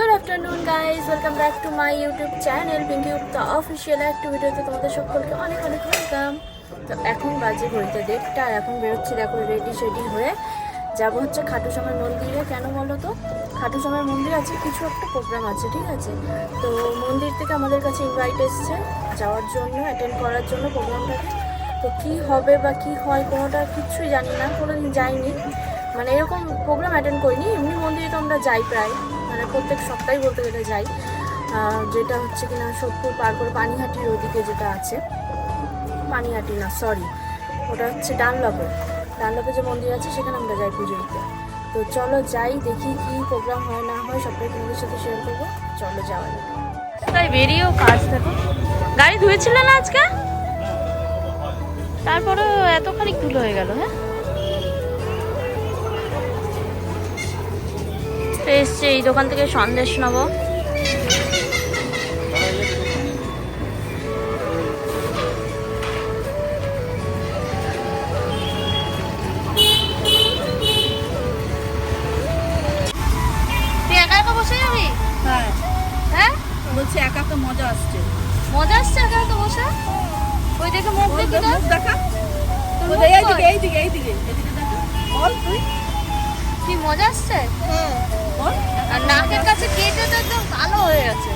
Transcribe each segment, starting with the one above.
Good afternoon guys welcome back to my YouTube channel Pinki Upta official একটা ভিডিওতে তোমাদের সকলকে অনেক অনেক ওয়েলকাম তো এখন বাজে ঘড়িতে দেড়টা আর এখন বেরোচ্ছি দেখো রেডি শেডি হয়ে। যাব হচ্ছে খাটু শ্যামার মন্দিরে। কেন বলো তো? খাটু শ্যামার মন্দির আছে কিছু একটা প্রোগ্রাম আছে, ঠিক আছে? তো মন্দির থেকে আমাদের কাছে ইনভাইট এসছে। যাওয়ার জন্য অ্যাটেন্ড করার জন্য প্রোগ্রামটাকে তো কি হবে বা কি হয়, কোনোটা কিচ্ছুই জানি না। কোনোদিন যাইনি। মানে এরকম প্রোগ্রাম অ্যাটেন্ড করিনি। এমনি মন্দিরে তো আমরা যাই প্রায়। মানে প্রত্যেক সপ্তাহে বলতে গেলে যাই। যেটা হচ্ছে কিনা সোদপুর পার করে পানিহাটির ওদিকে যেটা আছে। পানিহাটি না সরি ওটা হচ্ছে ডানলপে। ডানলপে যে মন্দির আছে, সেখানে আমরা যাই পুজো দিতে। তো চলো যাই, দেখি কি প্রোগ্রাম হয়, না হয়, সবটাই তোমাদের সাথে শেয়ার করব। চলো যাওয়া যাক। তাই বেরিয়েও কাজ দেখো। গাড়ি ধুয়েছিলে না আজকে? তারপরে এতখানি ধুলো হয়ে গেল হ্যাঁ? তো এসছে এই দোকান থেকে সন্দেশ নেব। তুই একা হ্যাঁ। হ্যাঁ? বলছি একা তো মজা আসছে। মজা আসছে একা বসে? ওই দেখে মুখ এদিকে বল তুই। কি মজা আসছে? বল আর নাকের কাছে কেটে তো একদম কালো হয়ে গেছে।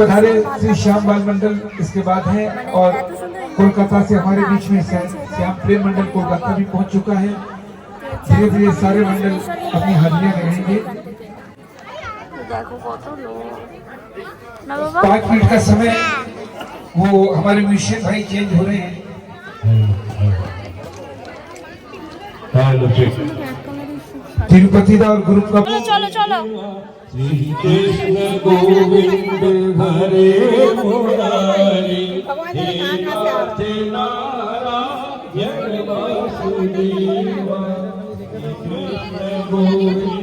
पधारे श्री श्याम बाल मंडल इसके बाद है और कोलकाता से हमारे बीच में श्याम प्रेम मंडल कोलकाता भी पहुँच चुका है। धीरे धीरे सारे मंडल अपनी हाजिरियाँ रहेंगे पाँच मिनट का समय वो हमारे म्यूजिशियन भाई चेंज हो रहे हैं। हाँ, तिरुपति दा और गुरु का चलो चलो। શ્રી કૃષ્ણ ગોવિંદ હરે મુરારી હે નારાયણ વાસુદેવ. કૃષ્ણ ગોવિંદ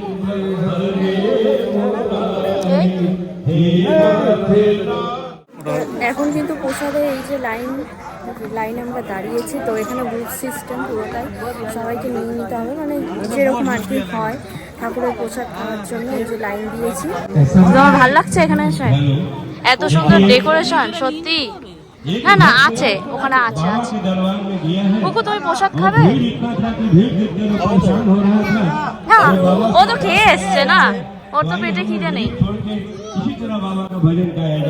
এখন কিন্তু প্রসাদে এই যে লাইন লাইন আমরা দাঁড়িয়েছি, তো এখানে বুথ সিস্টেম পুরোটাই সবাইকে নিয়ে নিতে হবে। মানে যেরকম আর কি হয়, ঠাকুরের প্রসাদ খাওয়ার জন্য এই যে লাইন দিয়েছি। তোমার ভালো লাগছে এখানে এসে? এত সুন্দর ডেকোরেশন, সত্যি। না না, আছে, ওখানে আছে আছে। কুকু, তুমি প্রসাদ খাবে? হ্যাঁ ও তো খেয়ে এসছে না, ওর তো পেটে খিদে নেই।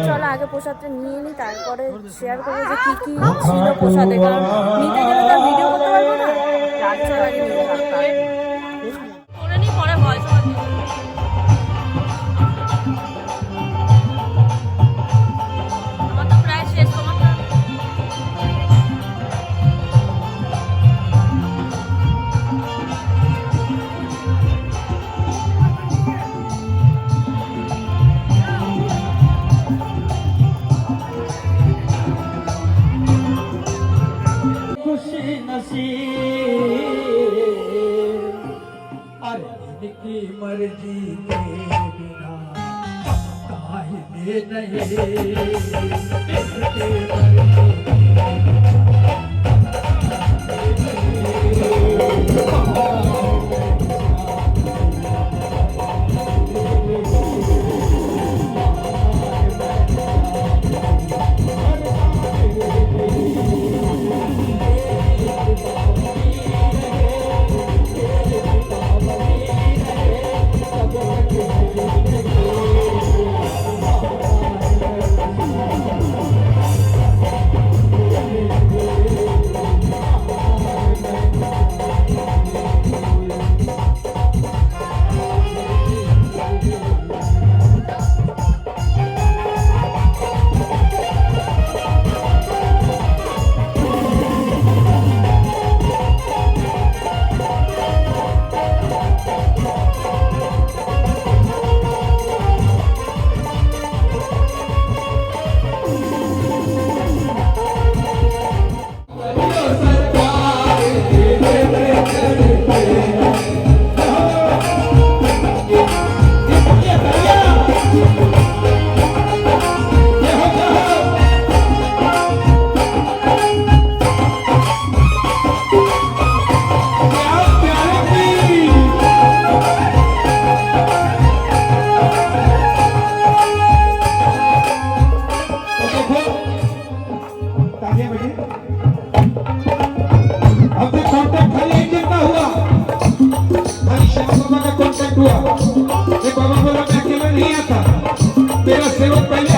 চলো আগে প্রসাদটা নিয়ে নিই তারপরে শেয়ার করব যে কি কি ছিল প্রসাদে, কারণ নিতে গেলে তার इनकी मर्ज़ी के बिना काहे नहीं। हुआ। ये बाबा बोला नहीं आता। तेरा सेवक पहले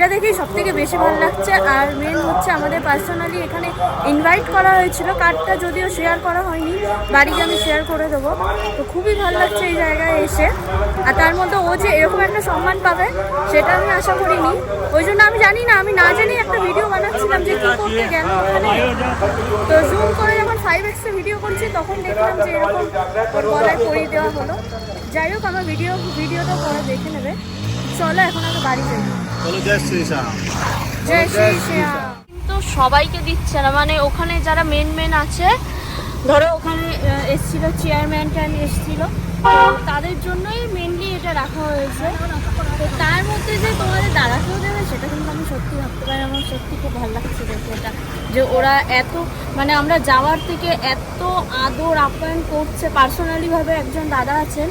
এটা দেখেই সব থেকে বেশি ভালো লাগছে। আর মেন হচ্ছে আমাদের পার্সোনালি এখানে ইনভাইট করা হয়েছিল। কার্ডটা যদিও শেয়ার করা হয়নি বাড়িতে আমি শেয়ার করে দেবো। তো খুবই ভালো লাগছে এই জায়গায় এসে। আর তার মধ্যে ও যে এরকম একটা সম্মান পাবে, সেটা আমি আশা করিনি। ওই জন্য আমি জানি না, আমি না জানি একটা ভিডিও বানাচ্ছিলাম যে কী করতে গেল ওখানে। তো জুম করে যখন ফাইভ এক্সে ভিডিও করছি, তখন দেখলাম যে এরকম ওর গলায় পরিয়ে দেওয়া হলো। যাই হোক, আমার ভিডিও ভিডিওটা পরে দেখে নেবে। চলো, এখন আগে বাড়ি যাই। কিন্তু সবাইকে দিচ্ছে না মানে ওখানে যারা মেন মেন আছে ধরো ওখানে এসছিল চেয়ারম্যান ট্যান এসছিল। তাদের জন্যই মেনলি এটা রাখা হয়েছে। তার মধ্যে যে তোমাদের দাঁড়াতেও দেবে সেটা কিন্তু আমি সত্যি ভাবতে পারি আমার সত্যি খুব ভালো লাগছে দেখে এটা। যে ওরা এত মানে আমরা যাওয়ার থেকে এত আদর আপ্যায়ন করছে পার্সোনালিভাবে একজন দাদা আছেন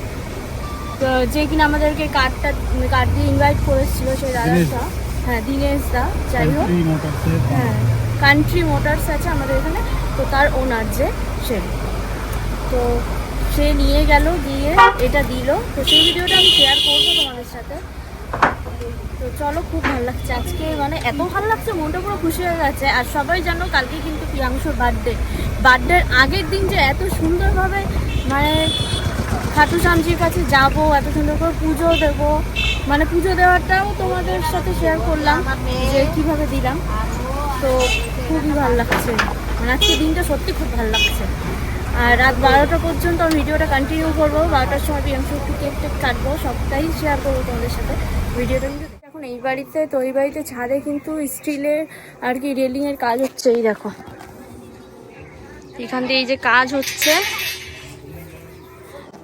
যে কিনা আমাদেরকে কার্ডটা কার্ড দিয়ে ইনভাইট করেছিল সেই দাদাটা। হ্যাঁ দিনেশ দা যাই হোক। হ্যাঁ কান্ট্রি মোটরস আছে আমাদের এখানে। তো তার ওনার যে সে। তো সে নিয়ে গেল দিয়ে এটা দিল। তো সেই ভিডিওটা আমি শেয়ার করব তোমাদের সাথে। তো চলো খুব ভালো লাগছে আজকে। মানে এত ভালো লাগছে মনটা পুরো খুশি হয়ে গেছে। আর সবাই জানো কালকে কিন্তু প্রিয়াংশুর বার্থডে বার্থডের আগের দিন যে এত সুন্দরভাবে মানে খাটু শ্যামজির কাছে যাব, এত সুন্দর করে পুজো দেবো। মানে পুজো দেওয়াটাও তোমাদের সাথে শেয়ার করলাম, যে কীভাবে দিলাম। তো খুবই ভালো লাগছে। মানে আজকে দিনটা সত্যি খুব ভালো লাগছে। আর রাত বারোটা পর্যন্ত আমি ভিডিওটা কন্টিনিউ করব। বারোটার সময় প্রিয়াংশু একটু কাটবো, সবটাই শেয়ার করব তোমাদের সাথে। ভিডিওটা কিন্তু এখন এই বাড়িতে, তো এই বাড়িতে ছাদে কিন্তু স্টিলের আর কি রেলিংয়ের কাজ হচ্ছে, এই দেখো। এখান দিয়ে এই যে কাজ হচ্ছে।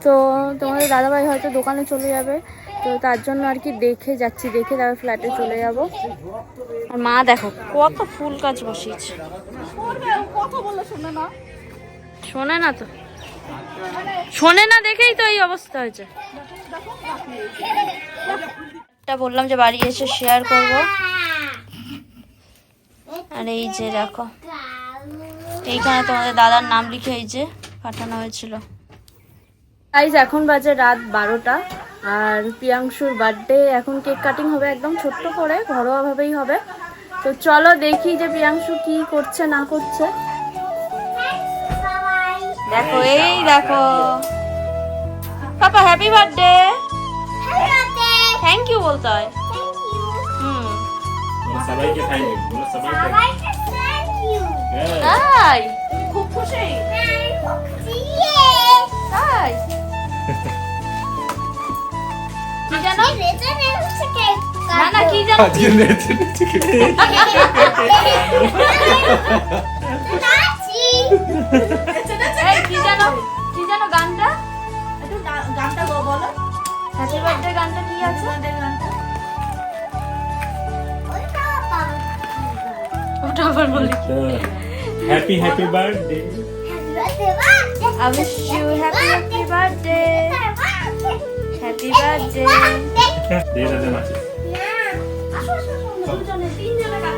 তো তোমাদের দাদাভাই হয়তো দোকানে চলে যাবে। তো তার জন্য আর কি দেখে যাচ্ছি দেখে তারপর ফ্ল্যাটে চলে যাব। আর মা দেখো কত ফুল গাছ বসিয়েছে। শোনে না। শোনে না তো। শোনে না দেখেই তো এই অবস্থা হয়েছে। বললাম যে বাড়ি এসে শেয়ার করব। আর এই যে দেখো এইখানে তোমাদের দাদার নাম লিখে এই যে পাঠানো হয়েছিল। গাইজ এখন বাজে রাত বারোটা আর প্রিয়াংশুর বার্থডে এখন কেক কাটিং হবে একদম ছোট্ট করে ঘরোয়াভাবেই হবে। তো চলো দেখি যে প্রিয়াংশু কি করছে না করছে। দেখো এই দেখো। Papa happy birthday thank you বলতে হয়। হুম। সবাইকে খাইবে বলো সবাইকে। Good. তাই? খুব খুশি। না না কি জানো এই কি জানো কি জানো গানটা একটু গানটা বলো হ্যাপি বার্থডে গানটা কি আছে গানটা ওটা আবার বলি happy happy birthday I wish you happy happy birthday. Happy birthday.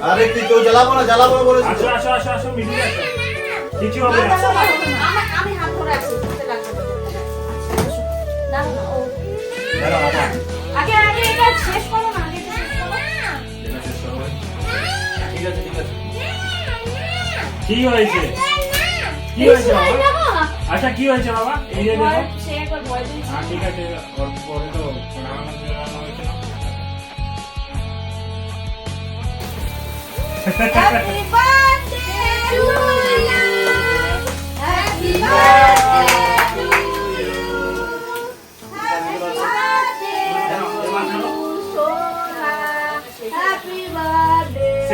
আরে কি কেউ জ্বালাবো না জ্বালাবো না বলেছি আসো আসো আসো আসো মিডিয়া আসো কিছু হবে না আমি হাত ধরে আছি। আচ্ছা। আগে আগে এটা শেষ করো না আগে শেষ করো এটা ঠিক আছে ঠিক আছে কি হয়েছে কি হয়েছে বাবা আচ্ছা কি হয়েছে বাবা এই যে দেখো হ্যাঁ ঠিক আছে পরে তো Happy birthday to you. Happy birthday to you. Happy birthday to. Happy birthday.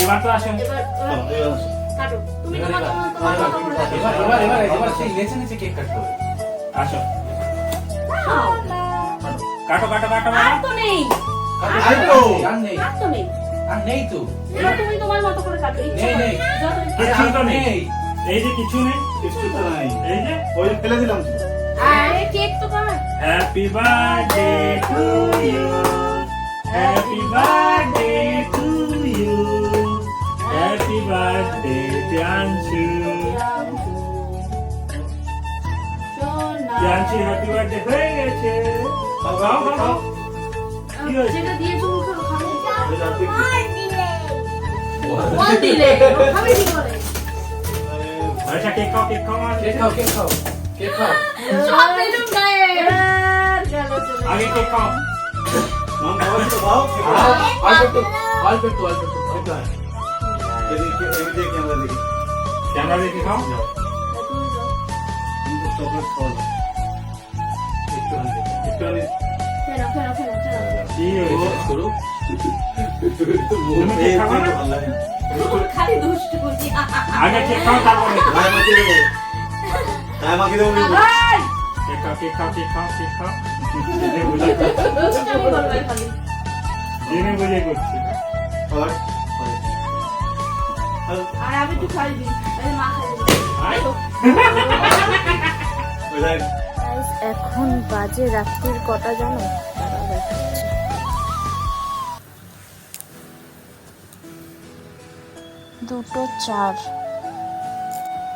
এবার তো আসেন। কাটো তুমি তোমার তোমার তোমার মতো করে কাটো। এবার এবার এবার এবার সেই নেচে নেচে কেক কাটতে আসো কাটো কাটো কাটো আর তো নেই আর তো। আর নেই। আর নেই। আর নেই তো। এবার তুমি তোমার মতো করে কাটো নেই, করে। নেই। কিছু তো নেই। এই যে কিছু নেই কিছু তো নাই। এই যে ওই ফেলে দিলাম। আরে কেক তো খাবে happy birthday to you happy birthday to you happy birthday Priyanshu Priyanshu happy birthday হয়ে গেছে। খাও খাও খাও। যেটা দিয়েছ ওকে খাবে দিলে খাবে কি করে আচ্ছা কেক খাও কেক খাও কেক খাও কেক খাও কেক খাও। সব দিলুম গায়ে। গেল চলে আগে কেক খাও। মাম বাবা তো আলবেটো এটা এদিকে এদিকে ক্যামেরা দেখি। ক্যামেরা দেখে খাও। চকলেট একটু একটু খেলো খেলো খেলো খেলো কি হয়েছে করো তুমি কেক খাবে না? খালি দুষ্টু করছি আগে কেক খাও তারপরে গায়ে মাখিয়ে দেবো গায়ে মাখিয়ে দেবো কিন্তু। কেক খাও কেক খাও কেক খাও কেক খাও দিনে বুঝে করছি আর আমি একটু খাই দিই এখন বাজে রাত্রির কটা জানো? দুটো চার।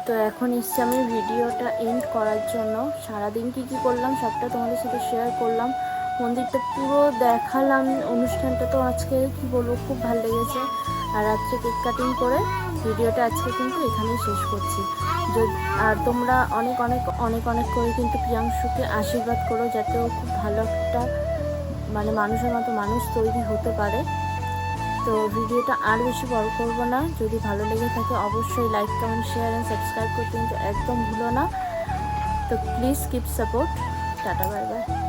তো এখন এসছি আমি ভিডিওটা এন্ড করার জন্য। সারাদিন কি কি করলাম সবটা তোমাদের সাথে শেয়ার করলাম। মন্দিরটা পুরো দেখালাম অনুষ্ঠানটা তো আজকে কি বলব খুব ভালো লেগেছে। আর রাত্রে কেক কাটিং করে ভিডিওটা আজকে কিন্তু এখানেই শেষ করছি। আর তোমরা অনেক অনেক অনেক অনেক করে কিন্তু প্রিয়াংশুকে আশীর্বাদ করো যাতে ও খুব ভালো একটা মানে মানুষের মতো মানুষ তৈরি হতে পারে। তো ভিডিওটা আর বেশি বড় করব না। যদি ভালো লেগে থাকে অবশ্যই like, comment, share and subscribe করতে কিন্তু একদম ভুলো না। তো please keep support tata bye bye